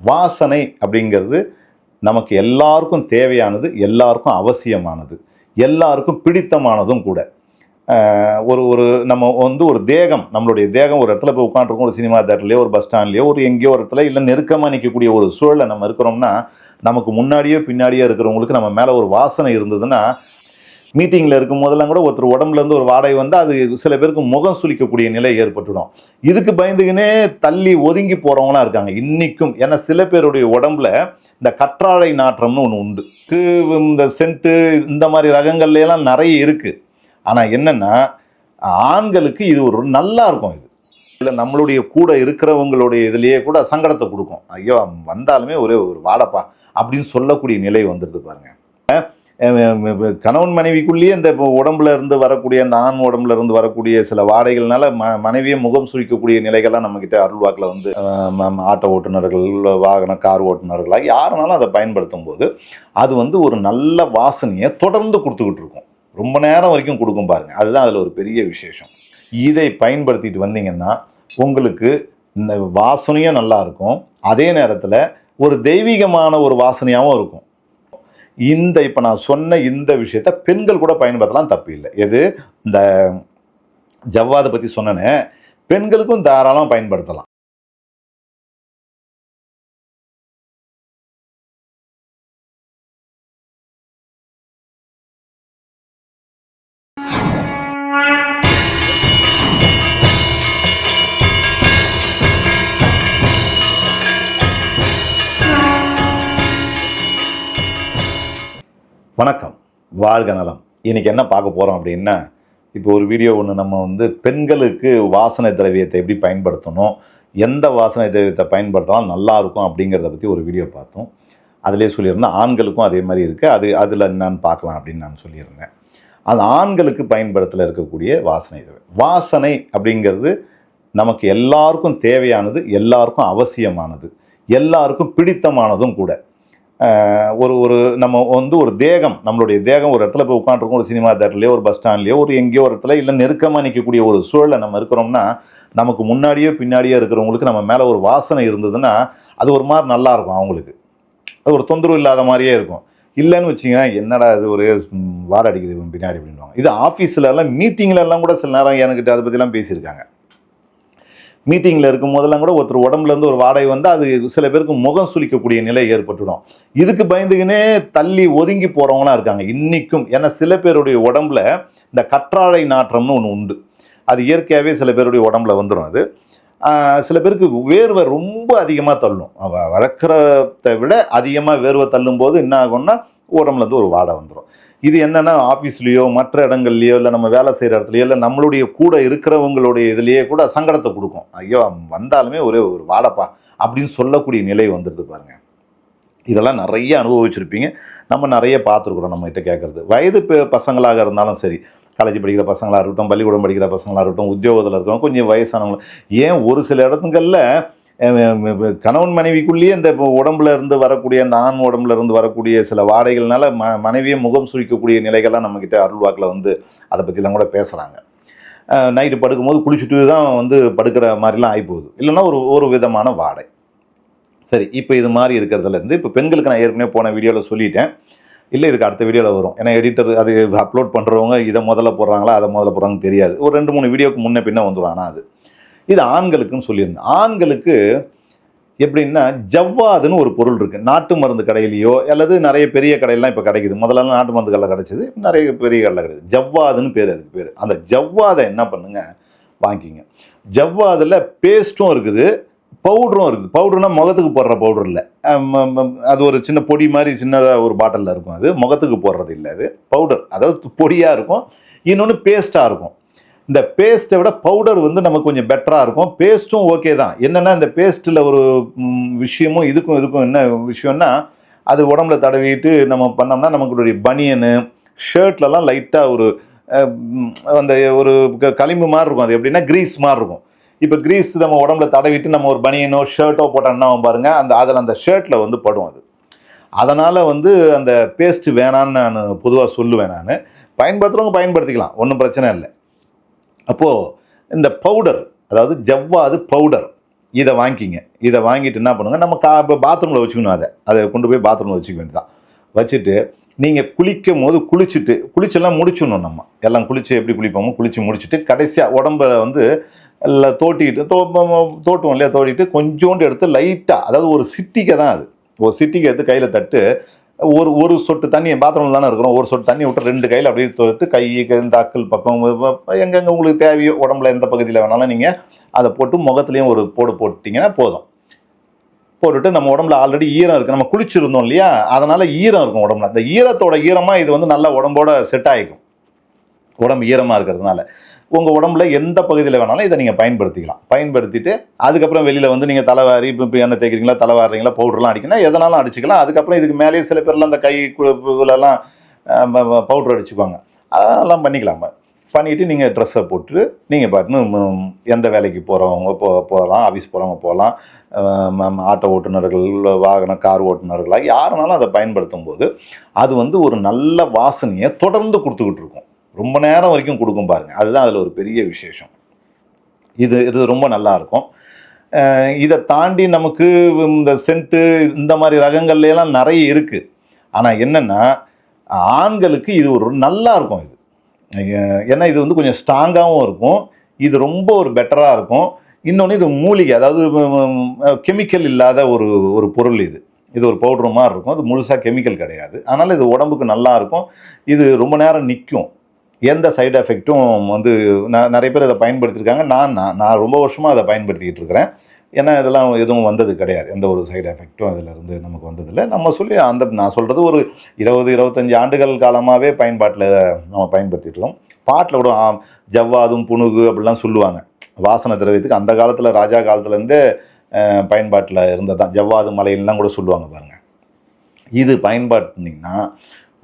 வாசனை அப்படிங்கிறது நமக்கு எல்லாருக்கும் தேவையானது எல்லாருக்கும் அவசியமானது எல்லாருக்கும் பிடித்தமானதும் கூட. ஒரு ஒரு நம்ம வந்து ஒரு தேகம் நம்மளுடைய தேகம் ஒரு இடத்துல போய் உட்காந்துருக்கோம் ஒரு சினிமா தேட்டர்லையோ ஒரு பஸ் ஸ்டாண்ட்லையோ ஒரு எங்கேயோ ஒரு இடத்துல இல்லை நெருக்கமாக நிற்கக்கூடிய ஒரு சூழலை நம்ம இருக்கிறோம்னா நமக்கு முன்னாடியோ பின்னாடியோ இருக்கிறவங்களுக்கு நம்ம மேலே ஒரு வாசனை இருந்ததுன்னா மீட்டிங்கில் இருக்கும் போதெல்லாம் கூட ஒருத்தர் உடம்புலேருந்து ஒரு வாடகை வந்து அது சில பேருக்கு முகம் சுளிக்கக்கூடிய நிலை ஏற்பட்டுடும். இதுக்கு பயந்துக்கினே தள்ளி ஒதுங்கி போகிறவங்களாம் இருக்காங்க. இன்றைக்கும் ஏன்னா சில பேருடைய உடம்புல இந்த கற்றாழை நாற்றம்னு ஒன்று உண்டு. கு- இந்த சென்ட்டு இந்த மாதிரி ரகங்கள்லாம் நிறைய இருக்குது ஆனால் என்னென்னா ஆண்களுக்கு இது ஒரு நல்லா இருக்கும் இது. இல்லை நம்மளுடைய கூட இருக்கிறவங்களுடைய இதுலேயே கூட சங்கடத்தை கொடுக்கும். ஐயோ வந்தாலுமே ஒரே ஒரு வாடப்பா அப்படின்னு சொல்லக்கூடிய நிலை வந்துடுது பாருங்கள் கணவன் மனைவிக்குள்ளேயே இந்த இப்போ உடம்புல இருந்து வரக்கூடிய அந்த ஆண் உடம்புல இருந்து வரக்கூடிய சில வாடைகள்னால ம மனைவியை முகம் சுழிக்கக்கூடிய நிலைகள்லாம் நம்மக்கிட்ட அருள்வாக்கில் வந்து ஆட்டோ ஓட்டுநர்கள் வாகன கார் ஓட்டுநர்களாக யாருனாலும் அதை பயன்படுத்தும் போது அது வந்து ஒரு நல்ல வாசனையை தொடர்ந்து கொடுத்துக்கிட்டு இருக்கும். ரொம்ப நேரம் வரைக்கும் கொடுக்கும் பாருங்க. அதுதான் அதில் ஒரு பெரிய விசேஷம். இதை பயன்படுத்திட்டு வந்தீங்கன்னா உங்களுக்கு இந்த வாசனையும் நல்லா இருக்கும். அதே நேரத்தில் ஒரு தெய்வீகமான ஒரு வாசனையாகவும் இருக்கும். இந்த இப்போ நான் சொன்ன இந்த விஷயத்த பெண்கள் கூட பயன்படுத்தலாம் தப்பு இல்லை. எது? இந்த ஜவ்வாதை பற்றி சொன்னேனே. பெண்களுக்கும் தாராளம் பயன்படுத்தலாம். வணக்கம். வாழ்க நலம். இன்றைக்கி என்ன பார்க்க போகிறோம் அப்படின்னா இப்போ ஒரு வீடியோ ஒன்று நம்ம வந்து பெண்களுக்கு வாசனை திரவியத்தை எப்படி பயன்படுத்தணும் எந்த வாசனை திரவியத்தை பயன்படுத்தலாம் நல்லா இருக்கும் அப்படிங்கிறத பற்றி ஒரு வீடியோ பார்த்தோம். அதிலே சொல்லியிருந்தேன் ஆண்களுக்கும் அதே மாதிரி இருக்குது அது அதில் என்னன்னு பார்க்கலாம் அப்படின்னு நான் சொல்லியிருந்தேன். அது ஆண்களுக்கு பயன்படுத்தல இருக்கக்கூடிய வாசனை திரவியம். வாசனை அப்படிங்கிறது நமக்கு எல்லாருக்கும் தேவையானது எல்லாருக்கும் அவசியமானது எல்லாருக்கும் பிடித்தமானதும் கூட. ஒரு ஒரு நம்ம வந்து ஒரு தேகம் நம்மளுடைய தேகம் ஒரு இடத்துல போய் உட்காந்துருக்கோம் ஒரு சினிமா தேட்டர்லையோ ஒரு பஸ் ஸ்டாண்ட்லையோ ஒரு எங்கேயோ ஒரு இடத்துல இல்லை நெருக்கமாக நிற்கக்கூடிய ஒரு சூழலை நம்ம இருக்கிறோம்னா நமக்கு முன்னாடியோ பின்னாடியோ இருக்கிறவங்களுக்கு நம்ம மேலே ஒரு வாசனை இருந்ததுன்னா அது ஒரு மாதிரி நல்லா இருக்கும் அவங்களுக்கு. அது ஒரு தொந்தரவு இல்லாத மாதிரியே இருக்கும். இல்லைன்னு வச்சிங்கன்னா என்னடா இது ஒரு ம், அடிக்குது பின்னாடி அப்படின்வாங்க இது ஆஃபீஸில் எல்லாம் எல்லாம் கூட சில நேரம் என்கிட்ட அதை பற்றிலாம் பேசியிருக்காங்க. மீட்டிங்கில் இருக்கும் போதெல்லாம் கூட ஒருத்தர் உடம்புலேருந்து ஒரு வாடகை வந்து அது சில பேருக்கு முகம் சுளிக்கக்கூடிய நிலை ஏற்பட்டுடும். இதுக்கு பயந்துக்கினே தள்ளி ஒதுங்கி போகிறவங்களாம் இருக்காங்க. இன்றைக்கும் ஏன்னா சில பேருடைய உடம்புல இந்த கற்றாழை நாற்றம்னு ஒன்று உண்டு. அது இயற்கையாகவே சில பேருடைய உடம்புல வந்துடும் அது. சில பேருக்கு வேர்வை ரொம்ப அதிகமாக தள்ளும். வளர்க்குறத விட அதிகமாக வேர்வை தள்ளும் போது என்ன ஆகும்னா உடம்புலேருந்து ஒரு வாடை வந்துடும் இது என்னன்னா ஆஃபீஸ்லேயோ மற்ற இடங்கள்லையோ இல்லை நம்ம வேலை செய்கிற இடத்துலையோ இல்லை நம்மளுடைய கூட இருக்கிறவங்களுடைய இதுலேயே கூட சங்கடத்தை கொடுக்கும். ஐயோ வந்தாலுமே ஒரே ஒரு வாடப்பா அப்படின்னு சொல்லக்கூடிய நிலை வந்துடுது பாருங்க. இதெல்லாம் நிறைய அனுபவிச்சிருப்பீங்க. நம்ம நிறைய பார்த்துருக்குறோம் நம்மகிட்ட கேட்குறது. வயது பசங்களாக இருந்தாலும் சரி. காலேஜ் படிக்கிற பசங்களாக இருக்கட்டும் பள்ளிக்கூடம் படிக்கிற பசங்களாக இருக்கட்டும் உத்தியோகத்தில் இருக்கவங்க கொஞ்சம் வயசானவங்க. ஏன் ஒரு சில இடத்துங்களில் கணவன் மனைவிக்குள்ளேயே இந்த இப்போ உடம்புல இருந்து வரக்கூடிய அந்த ஆண் உடம்புல இருந்து வரக்கூடிய சில வாடைகள்னால ம மனைவியை முகம் சுழிக்கக்கூடிய நிலைகள்லாம் நம்மக்கிட்ட அருள்வாக்கில் வந்து அதை பற்றிலாம் கூட பேசுகிறாங்க நைட்டு படுக்கும்போது குளிச்சுட்டு தான் வந்து படுக்கிற மாதிரிலாம் ஆகிப்போகுது இல்லைன்னா ஒரு ஒரு விதமான வாடை. சரி இப்போ இது மாதிரி இருக்கிறதுலேருந்து இப்போ பெண்களுக்கு நான் ஏற்கனவே போன வீடியோவில் சொல்லிட்டேன். இல்லை இதுக்கு அடுத்த வீடியோவில் வரும். ஏன்னா எடிட்டர் அது அப்லோட் பண்ணுறவங்க இதை முதல்ல போடுறாங்களா அதை முதல்ல போடுறாங்கன்னு தெரியாது. ஒரு ரெண்டு மூணு வீடியோக்கு முன்னே பின்னே வந்துடும் ஆனால் அது இது ஆண்களுக்குன்னு சொல்லியிருந்தேன். ஆண்களுக்கு எப்படின்னா ஜவ்வாதுன்னு ஒரு பொருள் இருக்குது நாட்டு மருந்து கடையிலையோ அல்லது நிறைய பெரிய கடையெல்லாம் இப்போ கிடைக்குது. முதல்ல நாட்டு மருந்து கடையில் கிடைச்சிது நிறைய பெரிய கடையில் கிடைக்குது. ஜவ்வாதுன்னு பேர் அதுக்கு பேர். அந்த ஜவ்வாதை என்ன பண்ணுங்க? வாங்கிக்கிங்க ஜவ்வாதில் பேஸ்ட்டும் இருக்குது பவுடரும் இருக்குது. பவுடர்னா முகத்துக்கு போடுற பவுடர் இல்லை. அது ஒரு சின்ன பொடி மாதிரி சின்னதாக ஒரு பாட்டிலில் இருக்கும் அது. முகத்துக்கு போடுறது இல்லை அது. பவுடர் அதாவது பொடியாக இருக்கும். இன்னொன்று பேஸ்ட்டாக இருக்கும். இந்த பேஸ்ட்டை விட பவுடர் வந்து நமக்கு கொஞ்சம் பெட்டராக இருக்கும். பேஸ்ட்டும் ஓகே தான். என்னென்னா இந்த பேஸ்ட்டில் ஒரு விஷயமும் இதுக்கும் இதுக்கும் என்ன விஷயம்னா அது உடம்புல தடவிட்டு நம்ம பண்ணோம்னா நமக்கு பனியனு ஷர்ட்லலாம் லைட்டாக ஒரு அந்த ஒரு க- களிம்பு மாதிரி இருக்கும். அது எப்படின்னா கிரீஸ் மாதிரி இருக்கும். இப்போ கிரீஸ் நம்ம உடம்புல தடவிட்டு நம்ம ஒரு பனியனோ ஷர்ட்டோ போட்டோம்னா பாருங்க அந்த அதில் அந்த ஷர்ட்டில் வந்து படும் அது. அதனால் வந்து அந்த பேஸ்ட் வேணான்னு நான் பொதுவாக சொல்லுவேன் நான். பயன்படுத்துகிறவங்க பயன்படுத்திக்கலாம். ஒன்றும் பிரச்சனை இல்லை. அப்போது இந்த பவுடர் அதாவது ஜவ்வாது பவுடர் இதை வாங்கிக்கிங்க. இதை வாங்கிட்டு என்ன பண்ணுங்கள் நம்ம கா இப்போ பாத்ரூமில் வச்சுக்கணும் அதை. அதை கொண்டு போய் பாத்ரூமில் வச்சுக்க வேண்டியதான் வச்சுட்டு நீங்கள் குளிக்கும் போது குளிச்சுட்டு குளிச்செல்லாம் முடிச்சிடணும் நம்ம. எல்லாம் குளிச்சு எப்படி குளிப்போமோ குளிச்சு முடிச்சுட்டு கடைசியாக உடம்பை வந்து எல்லாம் தோட்டிக்கிட்டு தோ தோட்டுவோம் இல்லையா தோட்டிட்டு கொஞ்சோண்டு எடுத்து லைட்டாக அதாவது ஒரு சிட்டிக்கை தான் அது. ஒரு சிட்டிக்கை எடுத்து கையில் தட்டு ஒரு ஒரு சொட்டு தண்ணி பாத்ரூமில் தானே இருக்கிறோம் ஒரு சொட்டு தண்ணி விட்டு ரெண்டு கையில் அப்படியே தொட்டு கை இந்த பக்கம் எங்கெங்கே உங்களுக்கு தேவையோ உடம்புல எந்த பகுதியில் வேணாலும் நீங்கள் அதை போட்டு முகத்துலேயும் ஒரு போடு போட்டிங்கன்னா போதும். போட்டுட்டு நம்ம உடம்புல ஆல்ரெடி ஈரம் இருக்குது நம்ம குளிச்சிருந்தோம் இல்லையா? அதனால் ஈரம் இருக்கும் உடம்புல. அந்த ஈரத்தோட ஈரமாக இது வந்து நல்லா உடம்போட செட் ஆகிக்கும் உடம்பு ஈரமாக இருக்கிறதுனால. உங்கள் உடம்புல எந்த பகுதியில் வேணாலும் இதை நீங்கள் பயன்படுத்திக்கலாம். பயன்படுத்திட்டு அதுக்கப்புறம் வெளியில் வந்து நீங்கள் தலைவாரி இப்போ இப்போ எண்ணெய் தேய்க்கிறீங்களா தலைவாரிங்களா பவுடர்லாம் அடிக்கணும் எதனாலும் அடிச்சுக்கலாம். அதுக்கப்புறம் இதுக்கு மேலேயே சில பேர்லாம் அந்த கை கு- பவுட்ரு பவுடர் அடிச்சுக்குவாங்க. அதெல்லாம் பண்ணிக்கலாம். பண்ணிவிட்டு நீங்கள் ட்ரெஸ்ஸை போட்டு நீங்கள் பாட்டுன்னு எந்த வேலைக்கு போகிறவங்க போ போகலாம் ஆஃபீஸ் போகிறவங்க போகலாம் ஆட்டோ ஓட்டுநர்கள் வாகன கார் ஓட்டுநர்களாக யாருனாலும் அதை பயன்படுத்தும் போது அது வந்து ஒரு நல்ல வாசனையை தொடர்ந்து கொடுத்துக்கிட்டு இருக்கும். ரொம்ப நேரம் வரைக்கும் கொடுக்கும் பாருங்கள் அதுதான் அதில் ஒரு பெரிய விசேஷம். இது இது ரொம்ப நல்லா இருக்கும். இதை தாண்டி நமக்கு இந்த சென்ட்டு இந்த மாதிரி ரகங்கள்லாம் நிறைய இருக்குது ஆனால் என்னென்னா ஆண்களுக்கு இது ஒரு நல்லா இருக்கும் இது. ஏன்னா இது வந்து கொஞ்சம் ஸ்ட்ராங்காகவும் இருக்கும். இது ரொம்ப ஒரு பெட்டராக இருக்கும். இன்னொன்று இது மூலிகை அதாவது கெமிக்கல் இல்லாத ஒரு ஒரு பொருள் இது. இது ஒரு பவுட்ரு மாதிரி இருக்கும். அது முழுசாக கெமிக்கல் கிடையாது. அதனால் இது உடம்புக்கு நல்லா இருக்கும். இது ரொம்ப நேரம் நிற்கும். எந்த சைடு எஃபெக்ட்டும் வந்து நான் நிறைய பேர் அதை பயன்படுத்தியிருக்காங்க. நான் நான் நான் ரொம்ப வருஷமாக அதை பயன்படுத்திக்கிட்டு இருக்கிறேன். ஏன்னா இதெல்லாம் எதுவும் வந்தது கிடையாது. எந்த ஒரு சைடு எஃபெக்ட்டும் அதில் இருந்து நமக்கு வந்ததில்லை. நம்ம சொல்லி அந்த நான் சொல்கிறது ஒரு இருபது இருபத்தஞ்சி ஆண்டுகள் காலமாகவே பயன்பாட்டில் நம்ம பயன்படுத்திட்டு இருக்கோம். பாட்டில் கூட ஜவ்வாதும் புணுகு அப்படிலாம் சொல்லுவாங்க. வாசனை திரவியத்துக்கு அந்த காலத்தில் ராஜா காலத்துலேருந்தே பயன்பாட்டில் இருந்தது தான் ஜவ்வாது மலையெல்லாம் கூட சொல்லுவாங்க பாருங்கள் இது பயன்பாட்டுனிங்கன்னா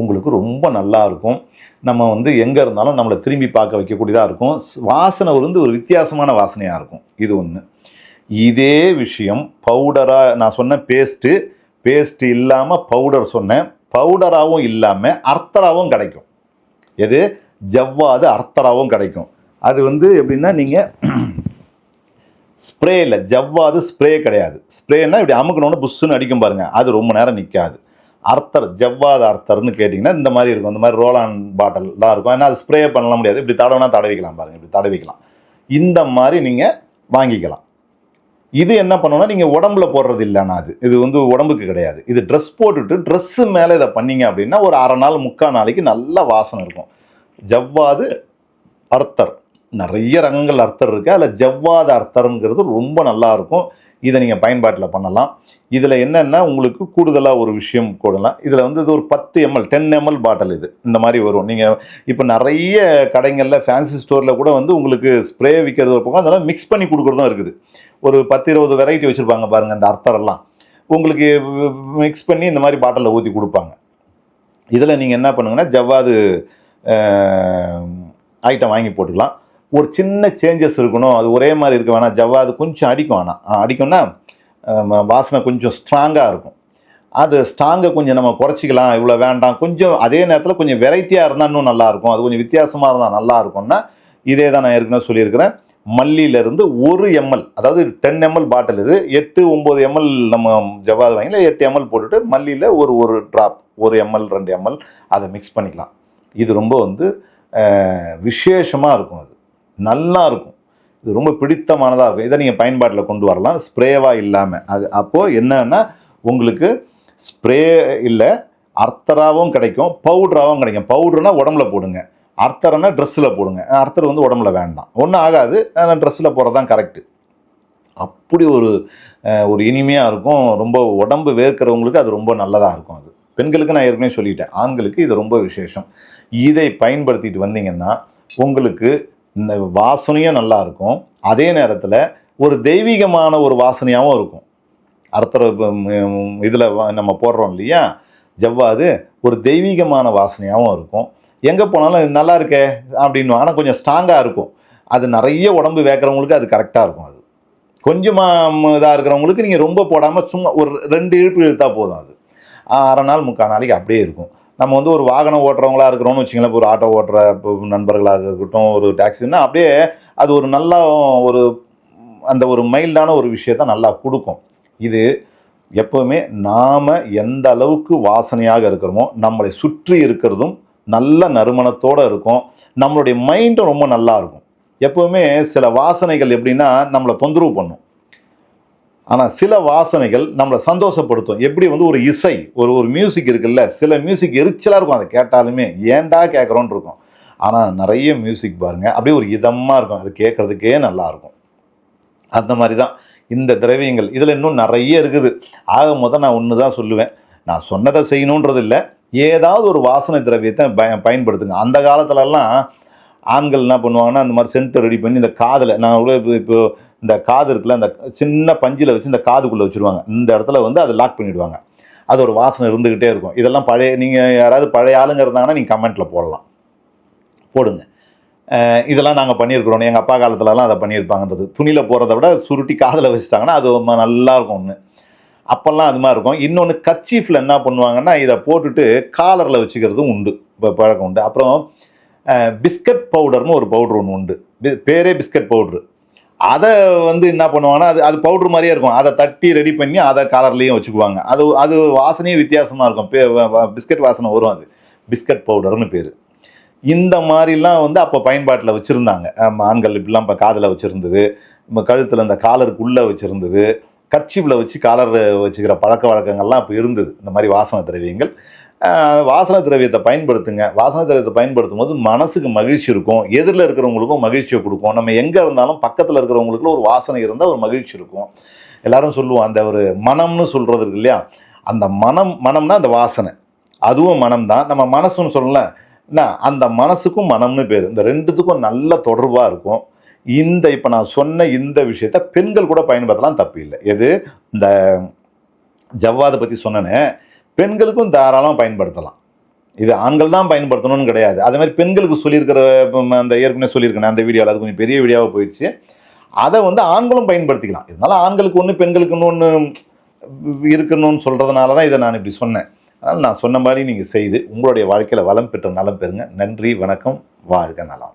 உங்களுக்கு ரொம்ப நல்லா இருக்கும். நம்ம வந்து எங்கே இருந்தாலும் நம்மளை திரும்பி பார்க்க வைக்கக்கூடியதாக இருக்கும். ஸ்- வாசனை வந்து ஒரு வித்தியாசமான வாசனையாக இருக்கும். இது ஒன்று இதே விஷயம் பவுடராக நான் சொன்ன பேஸ்ட்டு பேஸ்ட்டு இல்லாமல் பவுடர் சொன்னேன். பவுடராகவும் இல்லாமல் அர்த்தராகவும் கிடைக்கும். எது? ஜவ்வாது அர்த்தராகவும் கிடைக்கும். அது வந்து எப்படின்னா நீங்கள் ஸ்ப்ரே இல்லை ஜவ்வாது ஸ்ப்ரே கிடையாது. ஸ்ப்ரேன்னா இப்படி அமுக்கணும்னு புஷ்ஷுன்னு அடிக்கும் பாருங்கள் அது ரொம்ப நேரம் நிற்காது அர்த்தர் ஜவ்வாத அர்த்தர்னு கேட்டிங்கன்னா இந்த மாதிரி இருக்கும். இந்த மாதிரி ரோலான் பாட்டில்லாம் இருக்கும். ஏன்னா அது ஸ்ப்ரே பண்ணலாம் முடியாது. இப்படி தடவைனா தடவிக்கலாம் பாருங்கள் இப்படி தடவிக்கலாம். இந்த மாதிரி நீங்கள் வாங்கிக்கலாம். இது என்ன பண்ணணும்னா நீங்கள் உடம்புல போடுறது இல்லைன்னா அது. இது வந்து உடம்புக்கு கிடையாது. இது ட்ரெஸ் போட்டுட்டு ட்ரெஸ்ஸு மேலே இதை பண்ணிங்க அப்படின்னா ஒரு அரை நாள் முக்கால் நாளைக்கு நல்ல வாசனை இருக்கும். ஜவ்வாது அர்த்தர். நிறைய ரகங்கள் அர்த்தர் இருக்குது அதில் ஜவ்வாத அர்த்தருங்கிறது ரொம்ப நல்லா இருக்கும். இதை நீங்கள் பயன்பாட்டில் பண்ணலாம். இதில் என்னென்னா உங்களுக்கு கூடுதலாக ஒரு விஷயம் கூடலாம். இதில் வந்து இது ஒரு பத்து எம்எல் டென் எம்எல் பாட்டில் இது. இந்த மாதிரி வரும். நீங்கள் இப்போ நிறைய கடைகளில் ஃபேன்சி ஸ்டோரில் கூட வந்து உங்களுக்கு ஸ்ப்ரே விற்கிறது ஒரு பக்கம் அதெல்லாம் மிக்ஸ் பண்ணி கொடுக்குறதும் இருக்குது. ஒரு பத்து இருபது வெரைட்டி வச்சுருப்பாங்க பாருங்கள் அந்த அர்த்தரெல்லாம். உங்களுக்கு மிக்ஸ் பண்ணி இந்த மாதிரி பாட்டிலில் ஊற்றி கொடுப்பாங்க. இதில் நீங்கள் என்ன பண்ணுங்கன்னா ஜவ்வாது ஐட்டம் வாங்கி போட்டுக்கலாம். ஒரு சின்ன சேஞ்சஸ் இருக்கணும். அது ஒரே மாதிரி இருக்க வேணாம். ஜவ்வா அது கொஞ்சம் அடிக்கும் ஆனால் அடிக்கும்னா வாசனை கொஞ்சம் ஸ்ட்ராங்காக இருக்கும். அது ஸ்ட்ராங்கை கொஞ்சம் நம்ம குறைச்சிக்கலாம். இவ்வளோ வேண்டாம். கொஞ்சம் அதே நேரத்தில் கொஞ்சம் வெரைட்டியாக இருந்தால் இன்னும் நல்லாயிருக்கும் அது கொஞ்சம் வித்தியாசமாக இருந்தால் நல்லா இருக்கும்னா இதே தான் நான் ஏற்கனவே சொல்லியிருக்கிறேன். மல்லியிலேருந்து ஒரு எம்எல் அதாவது டென் எம்எல் பாட்டில் இது எட்டு ஒம்பது எம்எல் நம்ம ஜவ்வாது வாங்கில எட்டு எம்எல் போட்டுட்டு மல்லியில் ஒரு ஒரு ட்ராப் ஒரு எம்எல் ரெண்டு எம்எல் அதை மிக்ஸ் பண்ணிக்கலாம். இது ரொம்ப வந்து விசேஷமாக இருக்கும் அது. நல்லா இருக்கும் இது ரொம்ப பிடித்தமானதாக இருக்கும். இதை நீங்கள் பயன்பாட்டில் கொண்டு வரலாம். ஸ்ப்ரேவாக இல்லாமல் அது அப்போது என்னன்னா உங்களுக்கு ஸ்ப்ரே இல்லை அர்த்தராகவும் கிடைக்கும் பவுடராகவும் கிடைக்கும். பவுடர்னா உடம்புல போடுங்க. அர்த்தர்னா ட்ரெஸ்ஸில் போடுங்க. அர்த்தர் வந்து உடம்புல வேண்டாம். ஒன்றும் ஆகாது. ஆனால் ட்ரெஸ்ஸில் போகிறது தான் கரெக்டு. அப்படி ஒரு ஒரு இனிமையாக இருக்கும். ரொம்ப உடம்பு வேர்க்கிறவங்களுக்கு அது ரொம்ப நல்லதாக இருக்கும் அது. பெண்களுக்கு நான் ஏற்கனவே சொல்லிட்டேன். ஆண்களுக்கு இது ரொம்ப விசேஷம். இதை பயன்படுத்திட்டு வந்தீங்கன்னா உங்களுக்கு இந்த வாசனையும் நல்லா இருக்கும். அதே நேரத்தில் ஒரு தெய்வீகமான ஒரு வாசனையாகவும் இருக்கும். அர்த்தர் இதில் நம்ம போடுறோம் இல்லையா? ஜவ்வாது ஒரு தெய்வீகமான வாசனையாகவும் இருக்கும். எங்கே போனாலும் நல்லா இருக்கே அப்படின்னு ஆனால் கொஞ்சம் ஸ்ட்ராங்காக இருக்கும். அது நிறைய உடம்பு வேக்கிறவங்களுக்கு அது கரெக்டாக இருக்கும் அது. கொஞ்சமாக இதாக இருக்கிறவங்களுக்கு நீங்கள் ரொம்ப போடாமல் சும்மா ஒரு ரெண்டு இழுப்பு இழுத்தா போதும் அது. அரை நாள் முக்கால் நாளைக்கு அப்படியே இருக்கும். நம்ம வந்து ஒரு வாகனம் ஓட்டுறவங்களா இருக்கிறோம்னு வச்சுங்களேன் இப்போ ஒரு ஆட்டோ ஓட்டுற இப்போ நண்பர்களாக இருக்கட்டும் ஒரு டாக்ஸின்னா அப்படியே அது ஒரு நல்ல ஒரு அந்த ஒரு மைல்டான ஒரு விஷயத்த நல்லா கொடுக்கும். இது எப்போவுமே நாம் எந்த அளவுக்கு வாசனையாக இருக்கிறோமோ நம்மளை சுற்றி இருக்கிறதும் நல்ல நறுமணத்தோடு இருக்கும். நம்மளுடைய மைண்டும் ரொம்ப நல்லா இருக்கும். எப்போவுமே சில வாசனைகள் எப்படின்னா நம்மளை தொந்தரவு பண்ணும். ஆனால் சில வாசனைகள் நம்மளை சந்தோஷப்படுத்தும். எப்படி வந்து ஒரு இசை ஒரு ஒரு மியூசிக் இருக்குல்ல சில மியூசிக் எரிச்சலாக இருக்கும். அதை கேட்டாலுமே ஏன்டா கேட்குறோன்னு இருக்கும். ஆனால் நிறைய மியூசிக் பாருங்கள் அப்படியே ஒரு இதமாக இருக்கும். அது கேட்குறதுக்கே நல்லா இருக்கும். அந்த மாதிரி தான் இந்த திரவியங்கள். இதில் இன்னும் நிறைய இருக்குது. ஆக மொதல் நான் ஒன்று தான் சொல்லுவேன். நான் சொன்னதை செய்யணுன்றது இல்லை. ஏதாவது ஒரு வாசனை திரவியத்தை பய பயன்படுத்துங்க. அந்த காலத்துலலாம் ஆண்கள் என்ன பண்ணுவாங்கன்னா அந்த மாதிரி சென்ட்டை ரெடி பண்ணி இந்த காதில் நான் கூட இப்போ இப்போ இந்த காது இருக்குல்ல அந்த சின்ன பஞ்சில் வச்சு இந்த காதுக்குள்ளே வச்சுருவாங்க. இந்த இடத்துல வந்து அதை லாக் பண்ணிவிடுவாங்க அது ஒரு வாசனை இருந்துக்கிட்டே இருக்கும். இதெல்லாம் பழைய நீங்கள் யாராவது பழைய ஆளுங்க இருந்தாங்கன்னா நீங்கள் கமெண்ட்டில் போடலாம். போடுங்க. இதெல்லாம் நாங்கள் பண்ணியிருக்கிறோம். எங்கள் அப்பா காலத்துலலாம் அதை பண்ணியிருப்பாங்கன்றது. துணியில் போகிறத விட சுருட்டி காதில் வச்சுட்டாங்கன்னா அது ரொம்ப நல்லா இருக்கும் ஒன்று அப்போல்லாம் அது மாதிரி இருக்கும். இன்னொன்று கச்சீஃபில் என்ன பண்ணுவாங்கன்னா இதை போட்டுட்டு காலரில் வச்சுக்கிறதும் உண்டு. இப்போ பழக்கம் உண்டு. அப்புறம் பிஸ்கட் பவுடர்னு ஒரு பவுடர் ஒன்று உண்டு. பேரே பிஸ்கட் பவுட்ரு. அதை வந்து என்ன பண்ணுவாங்கன்னா அது அது பவுட்ரு மாதிரியே இருக்கும். அதை தட்டி ரெடி பண்ணி அதை காலர்லேயும் வச்சுக்குவாங்க. அது அது வாசனையே வித்தியாசமாக இருக்கும். பே பிஸ்கட் வாசனை வரும் அது. பிஸ்கட் பவுடர்னு பேர். இந்த மாதிரிலாம் வந்து அப்போ பயன்பாட்டில் வச்சுருந்தாங்க. ஆண்கள் இப்படிலாம் இப்போ காதில் வச்சுருந்தது. கழுத்தில் இந்த காலருக்குள்ளே வச்சுருந்தது. கர்ச்சீஃபில் வச்சு காலர் வச்சுக்கிற பழக்க வழக்கங்கள்லாம் இப்போ இருந்தது. இந்த மாதிரி வாசனை திரவியங்கள். வாசனை திரவியத்தை பயன்படுத்துங்க. வாசனை திரவியத்தை பயன்படுத்தும் போது மனசுக்கு மகிழ்ச்சி இருக்கும். எதிரில் இருக்கிறவங்களுக்கும் மகிழ்ச்சியை கொடுக்கும். நம்ம எங்கே இருந்தாலும் பக்கத்தில் இருக்கிறவங்களுக்குள்ள ஒரு வாசனை இருந்தால் ஒரு மகிழ்ச்சி இருக்கும். எல்லாரும் சொல்லுவோம் அந்த ஒரு மனம்னு சொல்கிறது இருக்கு இல்லையா? அந்த மனம் மனம்னா அந்த வாசனை. அதுவும் மனம் தான் நம்ம மனசுன்னு சொல்லல என்ன? அந்த மனசுக்கும் மனம்னு பேர். இந்த ரெண்டுத்துக்கும் நல்ல தொடர்பாக இருக்கும். இந்த இப்போ நான் சொன்ன இந்த விஷயத்த பெண்கள் கூட பயன்படுத்தலாம் தப்பு இல்லை. எது? இந்த ஜவ்வாதை பற்றி சொன்னேனே. பெண்களுக்கும் தாராளமாக பயன்படுத்தலாம். இது ஆண்கள் தான் பயன்படுத்தணும்னு கிடையாது. அதே மாதிரி பெண்களுக்கு சொல்லியிருக்கிற அந்த ஏற்கனவே சொல்லியிருக்கேன் அந்த வீடியோவில் அது கொஞ்சம் பெரிய வீடியோவாக போயிடுச்சு. அதை வந்து ஆண்களும் பயன்படுத்திக்கலாம். இதனால் ஆண்களுக்கு ஒன்று பெண்களுக்கு ஒன்று இருக்கணும்னு சொல்கிறதுனால தான் இதை நான் இப்படி சொன்னேன். அதனால் நான் சொன்ன மாதிரி நீங்கள் செய்து உங்களுடைய வாழ்க்கையில் வளம் பெற்ற நலம் பெறுங்க. நன்றி வணக்கம் வாழ்க நலம்.